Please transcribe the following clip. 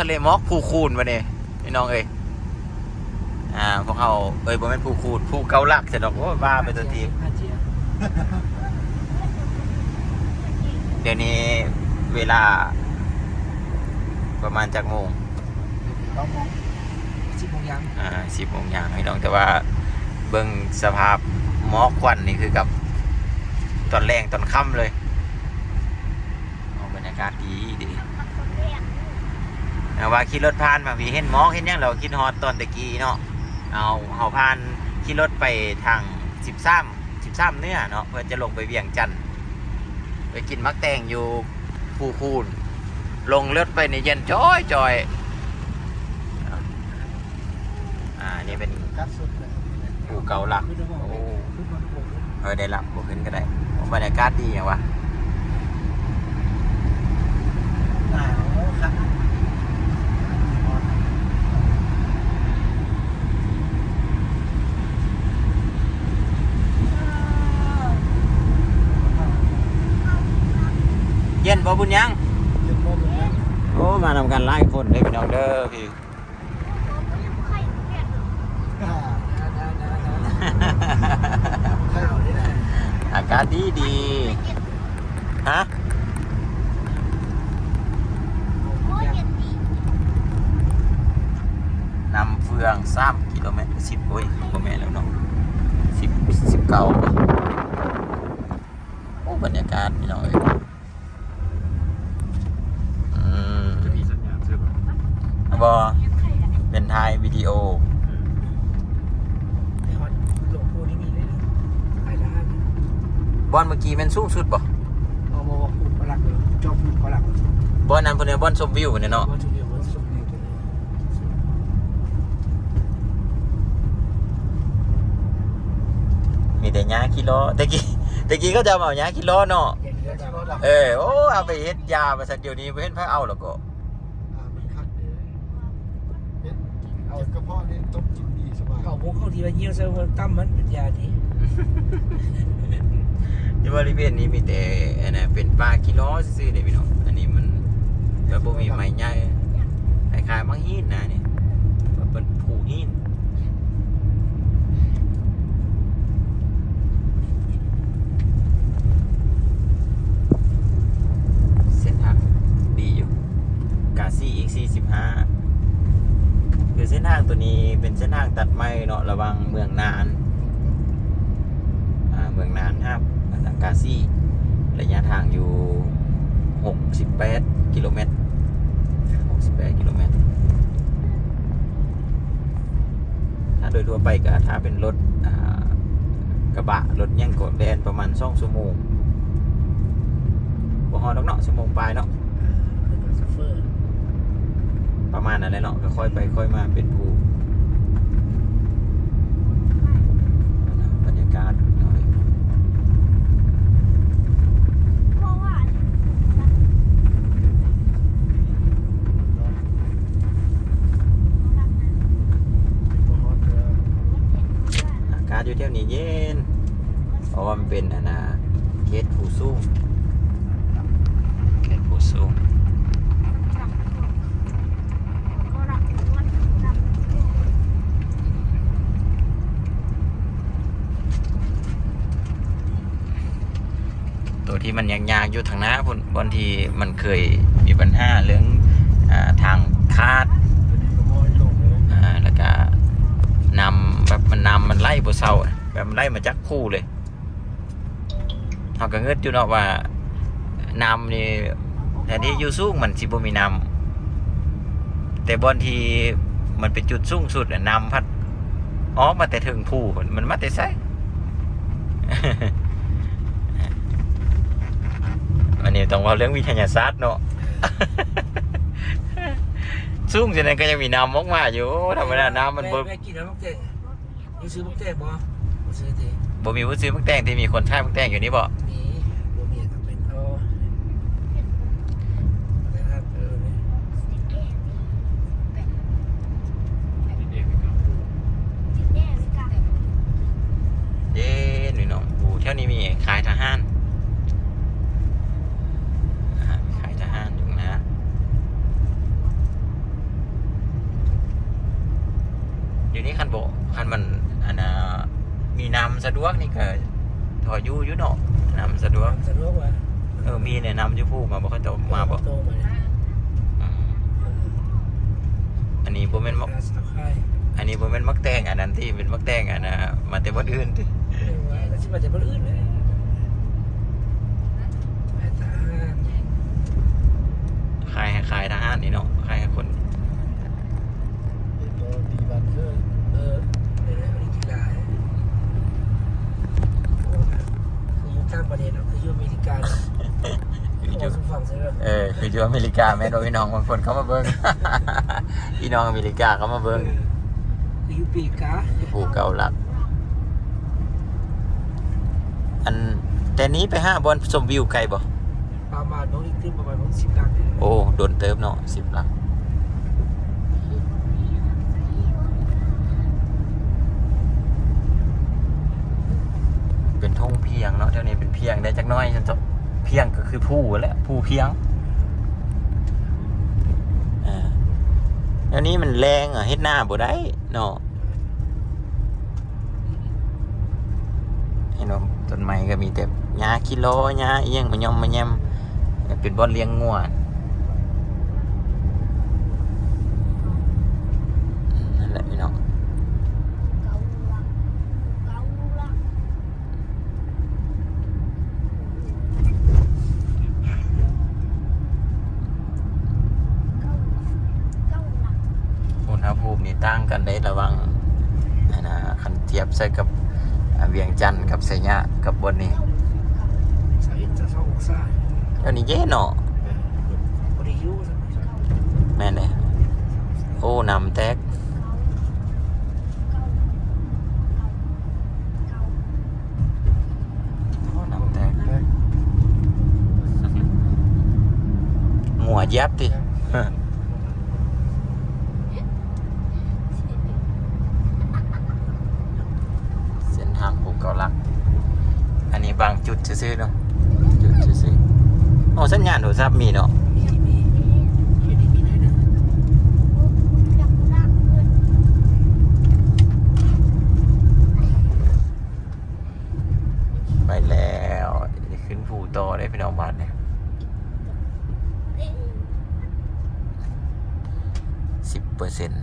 ทะเลหมอกภูคูนมาเนี่ยพี่น้องเอ้ยอ่าพวกเขาเอ้ยบ่แม่นภูคูนภูเกาลักเสร็จดอกโอ้ยบ้าไปตัวทีห้าเจียเดี๋ยวนี้เวลา ประมาณจากโมง ต้องมองสิบโมงยังอ่าสิบโมงอย่างพี่น้องแต่ว่าเบิ่งสภาพหมอกควันนี่คือกับ ตอนแรงตอนค่ำเลยเอาบรรยากาศดีดีแต่ ว่าขี่รถผ่านมาพี่เห็นหมอกเห็นยังเราคิดฮอตตอนตะกี้เนาะเอาเอาผ่านขี่รถไปทางสิบสามสิบสามเนื้อเนาะเพื่อจะลงไปเวียงจันทน์ไปกินมักแตงอยู่ภูคูนลงรถไปในเย็นจ้อยจอยอ่านี่เป็นกัดสุดเลยภูเกาหลักโอ้เออได้หลับบ่ขึ้นก็ได้บรรยากาศดีอย่างวะ หนาวครับ เย็นบ่บุญยังเย็นโมงยังโอ้มานำกันหลายคนเลยพี่น้องเด้อพี่อ่าได้ได้ได้ข้าวนี่แหละอากาศดีดีฮะนำเฟืองสามกิโลเมตรสิบโอ้ยกิโลเมตรแล้วเนาะสิบสิบเก้าโอ้บรรยากาศพี่น้องเอ้ยอืม จะมีสัญญาณใช่ป่ะ บอเป็นไทยวิดีโอไอ้ฮอตหลวงปู่นี่มีเลยไอ้ละห้าบอลเมื่อกี้เป็นสูงสุดบ่เอามาบอกปู่พลักเลยจอมปู่พลักเลยบอลนั้นเพิ่นเนี่ยบอลชมวิวเนี่ยเนาะว่าจุดเดียวว่าสุดเดียวเลยมีแต่หญ้ากิโลตะกี้ตะกี้ก็จะเอาหญ้ากิโลเนาะอย่างนี้ได้รถดับเออโอ้เอาไปเฮ็ดยามาสักเดี๋ยวนี้บ่เห็นไผเอาแล้วก็ อ่ามันคักเลยเฮ็ด เอากระเพาะนี่ต้มกินดีสบายเอาพวกเข้าทีละเยี่ยวเซอร์ว่าตั้มมันเป็นยาดีที่บริเวณนี้มีแต่อันน่ะเป็นป่ากิโลซื่อๆเด้พี่น้อง อันนี้มันก็บ่มีไม้ใหญ่คล้ายๆมังหินนะนี่ว่าเป็นภูหิน เส้นทางดีอยู่ กาซี่อีก 45 คือเส้นทางตัวนี้เป็นเส้นทางตัดไม้เนาะระวังเมืองนานเมืองนานครับทางกาซี่ระยะทางอยู่ 68 กิโลเมตร 68 กิโลเมตร ถ้าโดยทั่วไปก็ถ้าเป็นรถกระบะ รถยังกดแดนประมาณ2ชั่วโมงบ่ฮอดดอกเนาะชั่วโมงปลายเนาะ เป็นแบบซัฟเฟอร์ ประมาณนั้นแหละเนาะก็ค่อยไปค่อยมาเป็นภูบรรยากาศหน่อยอากาศอยู่เที่ยวนี้เย็นเพราะว่ามันเป็นอนนะเขตภูสูงเขตภูสูงตัว ที่มันยากๆอยู่ทางหน้าพุ่นบางทีมันเคยมีปัญหาเรื่องอทางคาดแล้วก็นำแบบมันนำมันไล่บนเสาแบบมันไล่มาจากคู่เลยเขาก็เงิดอยู่เนาะว่านำนี่แทนที่อยู่สูงมันสิบ่มีนำแต่บางทีมันเป็นจุดสูงสุดอะนำพัดออกมาแต่ถึงผู้มันมาแต่ไส อันนี้ต้องเว่าเรื่องวิทยาศาสตร์เนาะสูงจังนั้นก็ยังมีน้ำออกมาอยู่ธรรมดาน้ำมันบ่แม่กินแล้วมักแตงนี่ซื้อมักแตงบ่บ่ซื้อเตบ่มีผู้ซื้อมักแตงที่มีคนขายมักแตงอยู่นี่บ่มีบ่มีก็เป็นเอาอะไรนะเออนี่ที่เด็กครับเย็นนี่น้องโอ้เท่านี้มีขายทหารอ่ามีขายทหารอยู่นะำสะดวกนี่ก็ถอยอยู่อยู่เนาะนำสะดวก สะดวกว่าเออ มีแนะนำอยู่ผู้มาบ่ค่อยตกมาบ่โตมาเนี่ยอืมอันนี้บ่แม่นมักสาวค่ายอันนี้บ่แม่นมักแตงอันนั้นที่เป็นมักแตงอันน่ะมาแต่บ่อื่นติเรื่องว่าแล้วสิมาจากบ้านอื่นเลยไปตามขายให้ขายทหารนี่เนาะขายให้คน ดีบันเพื่อเออในเรื่องกีฬาโอ้คืออยู่ต่างประเทศเนาะคืออยู่อเมริกาเนาะ คืออ โอ้ ยู่ สุฟังเสียแล้ว เออคืออยู่อเมริกาแม่นบ่พี่น้องบางคนเขามาเบิ่งพี่น้องอเมริกาเขามาเบิ่งคืออยู่ปีกาผู้เก่าหลัก อันแต่นี้ไปห้าบอลชมวิวไกลบ่ประมาณน้องอีกขึ้นประมาณน้องสิบลักเนี่ยโอ้โดนเติมเนาะสิบลักเป็นทงเพียงเนาะเท่านี้เป็นเพียงได้จักหน้อยจนจบเพียงก็คือผู้แหละผู้เพียงอ่า แล้วนี้มันแรงอะเฮ็ดหน้าบ่ได้เนาะเห็นว่าต้นไม้ก็มีแต่หญ้ากิโลหญ้าเอียงมะยอมมะแยมเป็นบ่อนเลี้ยงงัวนั่นแหละพี่น้องอุณหภูมิ นี่ต่างกันได้ระหวังอันนะคันเทียบใส่กับอ่าเวียงจันทน์กับไสยะกับบนนี้สาวอินจะสององศาเดี๋ยวนี้เย็นเนาะบริยูใช่ไหมแม่นเลยโอ้น้ำแตกโอ้น้ำแตกหัวยับดิ เส้นทางภูเกาลัก อันนี้ บางจุดซื่อๆเนาะจุดซื่อๆโอ้สัญญาณโทรศัพท์มีเนาะไปแล้วขึ้นภูโตอได้พี่น้องบ้านเนี่ยสิบเปอร์เซ็นต์